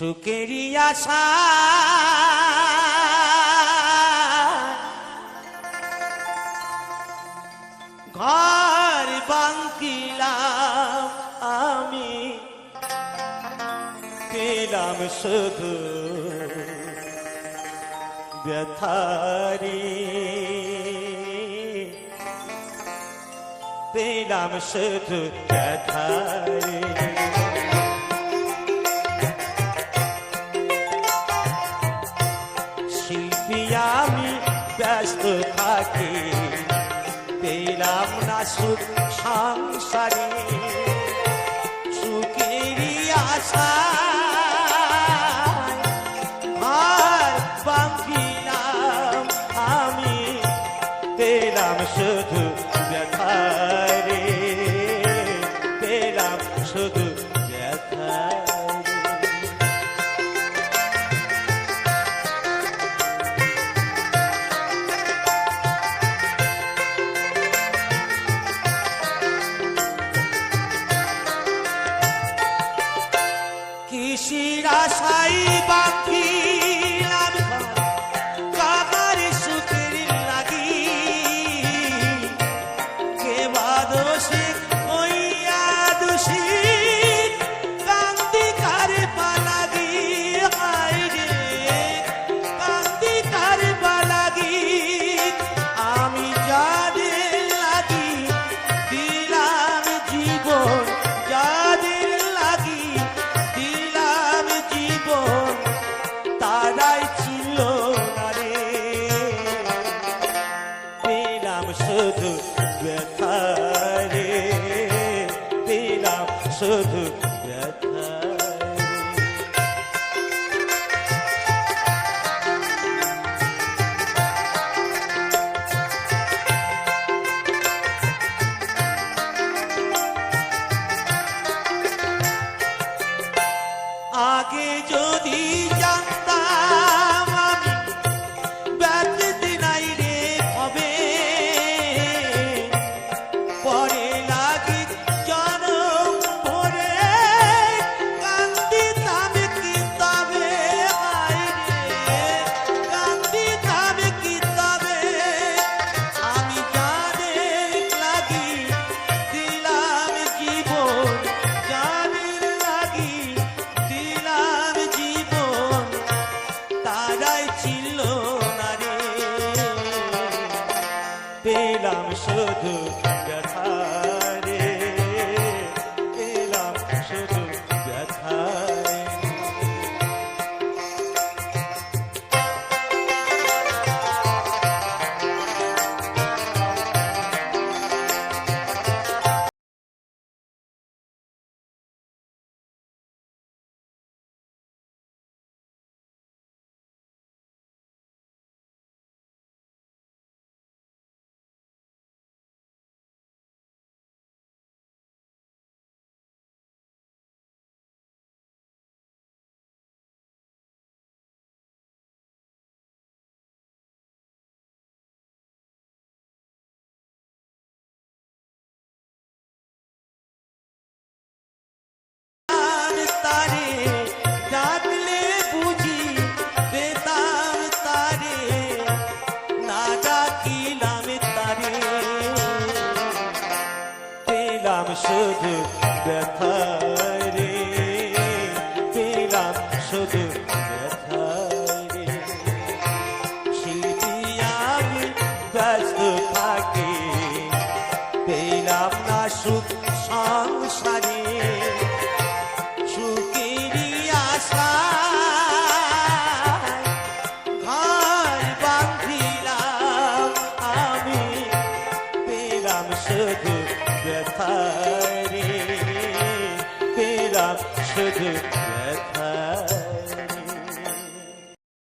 সুখেরই আশা। ঘর বাঙ্কিলাম আমি পেলাম শুধু ব্যথারি। পেলাম শুধু ব্যথারি। ব্যস্ত থাকি। পেলাম না সুখ সংসারে সুখেরই আশা আর বাঙ্কিলাম আমি পেলাম শুধু ব্যথারে Israel. শুধু আগে যদি শুধু শুধু ব্যথা রে, পেলাম শুধু ব্যথা রে। শিল্পী আমি ব্যস্ত থাকি, পেলাম না সুখ সংসারে। ব্যথা রে শুধু ব্যথা